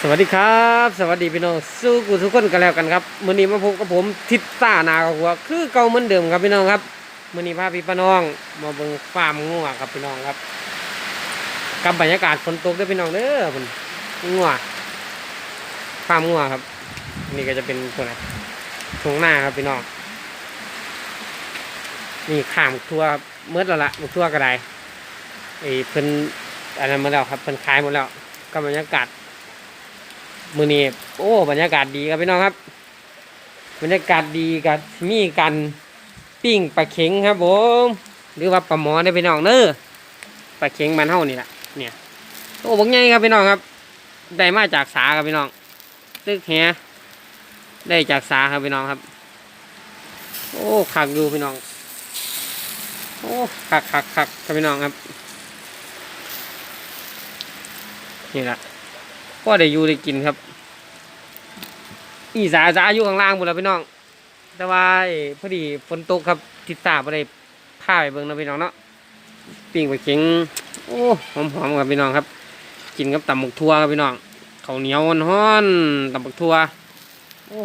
สวัสดีครับ สวัสดีพี่น้องสู้กูทุกคนกันแล้วกันครับมื้อนี้มาพบกับผมทิศต้านาหัว คือเก่าเหมือนเดิมครับพี่น้องครับมือนี้พาพี่ป้าน้อง มาเบิ่งฟาร์มงัวครับพี่น้องครับ กับบรรยากาศฝนตกด้วยพี่น้องเด้อพุ่นงัวฟาร์มงัวครับ นี่ก็จะเป็นตัวไหนทุ่งนาครับพี่น้องนี่ข้ามทั่วเมื่อแล้วละหมกทั่วก็ไดไอ้เพิ่นอันนั้นหมาแล้วครับเพิ่นขายหมดแล้วกับบรรยากาศ มือนี้โอ้บรรยากาศดีครับพี่น้องครับ บรรยากาศดีกับมีกันปิ้งปลาเข็งครับผมหรือว่าปลาหมอได้พี่น้องเน้อปลาเข็งมันเท่านี่แหละเนี่ยโอ้บอกไงครับพี่น้องครับ ได้มาจากสาครับพี่น้องตึกแหได้จากสาครับพี่น้องครับ โอ้ขักอยู่พี่น้อง โอ้ขักขักขักครับพี่น้องครับ นี่แหละ ก็ได้อยู่ได้กินครับอีสาสาอยู่ข้างล่างหมดแล้วพี่น้อง แต่ว่าพอดีฝนตกครับทิศตาบ่ได้พาไปเบิ่งนะพี่น้องเนาะปิ้งไปเข็งโอ้หอมๆครับพี่น้องครับ กินกับตำหมกทั่วครับพี่น้องข้าวเหนียวฮ้อนตำหมกทั่วโอ้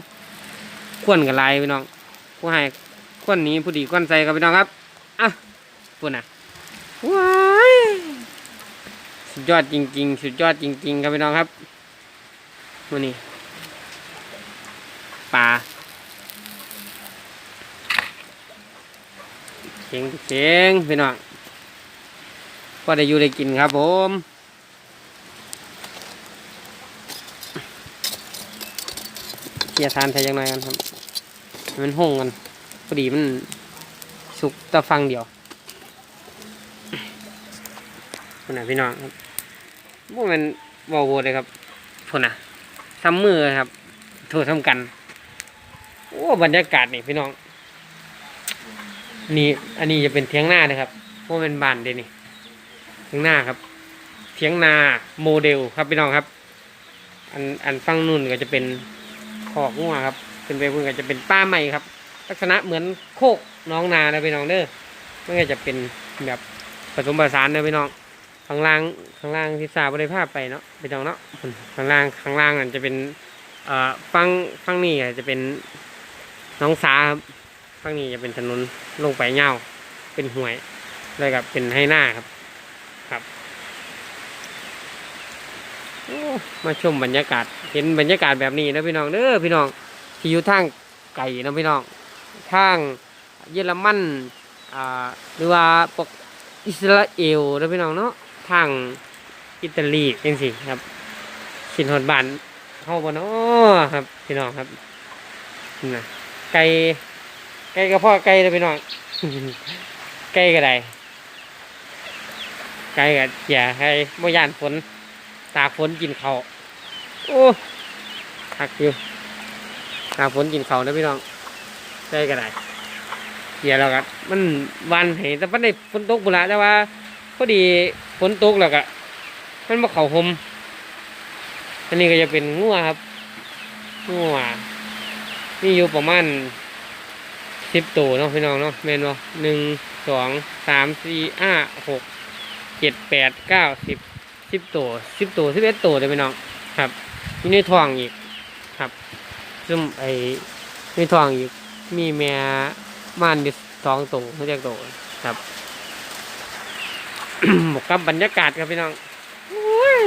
ขวนกันลายพี่น้องผู้ให้ขวนนี้ผู้ดีขวนใส่ครับพี่น้องครับอะพูดนะว้า สุดยอดจริง ๆ สุดยอดจริง ๆ ครับพี่น้องครับมื่อนี้ปลาเข็งเข็งพี่น้องก็ได้อยู่ได้กินครับผมเกียทานใส่ยังไงกันครับ มันห้องกันพอดีมันสุกแตะฟังเดียว คนไหนะพี่น้องครับพวกมันวอลโวเลยครับพนน่ะทำมือครับโทษทำกัน โอ้บรรยากาศนี่พี่น้อง นี่อันนี้จะเป็นเทียงหน้านะครับพราะเป็นบานเดนี่เทียงหน้าครับ เทียงนาโมเดลครับพี่น้องครับ อันอันฟังนู่นก็จะเป็นขอกงัวครับเป็นไปพื่นก็จะเป็นป้าใหม่ครับ ลักษณะเหมือนโคกน้องนานะพี่น้องเด้อมันก็จะเป็นแบบผสมผสานนะพี่น้อง ข้างล่างข้างล่างที่สาบริภาพไปเนาะพี่น้องเนาะข้างล่างข้างล่างนั่นจะเป็นเอ่อฟังฟังนี่อาจจะเป็นน้องสาครับฟังนี่จะเป็นถนนลงไปเงาเป็นห้วยแล้วกับเป็นให้หน้าครับครับมาชมบรรยากาศเห็นบรรยากาศแบบนี้นะพี่น้องเด้อพี่น้องที่อยู่ทางไก่นะพี่น้องทางเยอรมันอ่าหรือว่าปกอิสราเอลนะพี่น้องเนาะ ทางอิตาลีเองสิครับขินหอดบานเข้าบ่เนาะครับ พี่น้องครับน่ะไก่ไก่กระเพาะไก่นะพี่น้องไก่ก็ได้ไก่กับเจียไก่บ่ยานฝน ตาฝนกินเขาโอ้คักอยู่ตาฝนกินเขานะพี่น้องไก่ก็ได้เดี๋ยวเราก็มันวันเห็นแต่ปันได้ฝนตกบุนละแต่ว่า อดีฝนตกแล้วก็มันมาเข่าหมอันนี้ก็จะเป็นงัวครับงัวนี่อยู่ประมาณสิบตัวเนาะพี่น้องเนาะแม่นบ่หนึ่งสองสามสี่ห้าหกเจ็ดแปดเก้าสิบสิบตัวสิบตัวสิบเอ็ดตัวเลยพี่น้องครับมีในทองอีกครับ ซึ่งไอ้ในทองอีกมีแม่ม่านอยู่สองตัวไม่เรียกตัวครับ กกับบรรยากาศครับพี่น้อง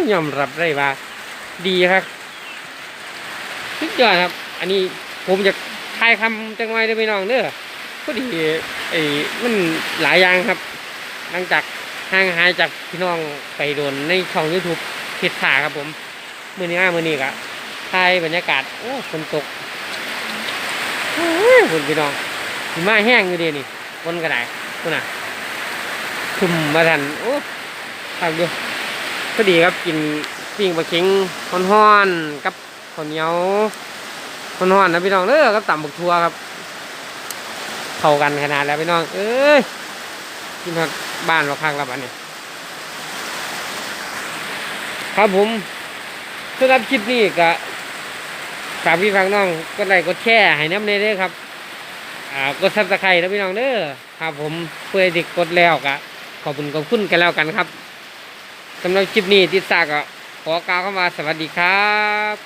อยอมรับได้ว่า ดีครับสุดยอดครับ อันนี้ผมจะทายคำจังไว้ได้พี่น้องเด้อพอดีไอ้มันหลายอย่างครับ หลังจากห่างหายจากพี่น้องไปโดนในช่องยูทูบผิดขาครับผม มือนี้มามือนี้กะทายบรรยากาศโอ้ฝนตกโอ้ยฝนพี่น้องหิมาแห้งอยู่ดีนี่บนกระไดนู่นน่ะ ทุ่มมาทันโอ้ทำดูก็ดีครับกินปิ้งปลาเค็งฮ้อนๆกับข้าวเหนียวฮ้อนๆนะพี่น้องเด้อกับต่ำบักทัวครับ เข้ากันขนาดแล้วพี่น้อง เอ้ยกินทอดบ้านเราข้างละบันนี่ครับผมสำหรับคลิปนี้ก็ฝากพี่ฝากน้องกดไลค์กดแชร์ให้น้ำเนยเด้ครับ อ่ากดซับสไครต์นะพี่น้องเด้อครับผมเพื่อที่กดแล้วก็ ขอบคุณขอบคุณกันแล้วกันครับสำหรับคลิปนี้ติดตากก็ขอกล่าวคำว่าสวัสดีครับ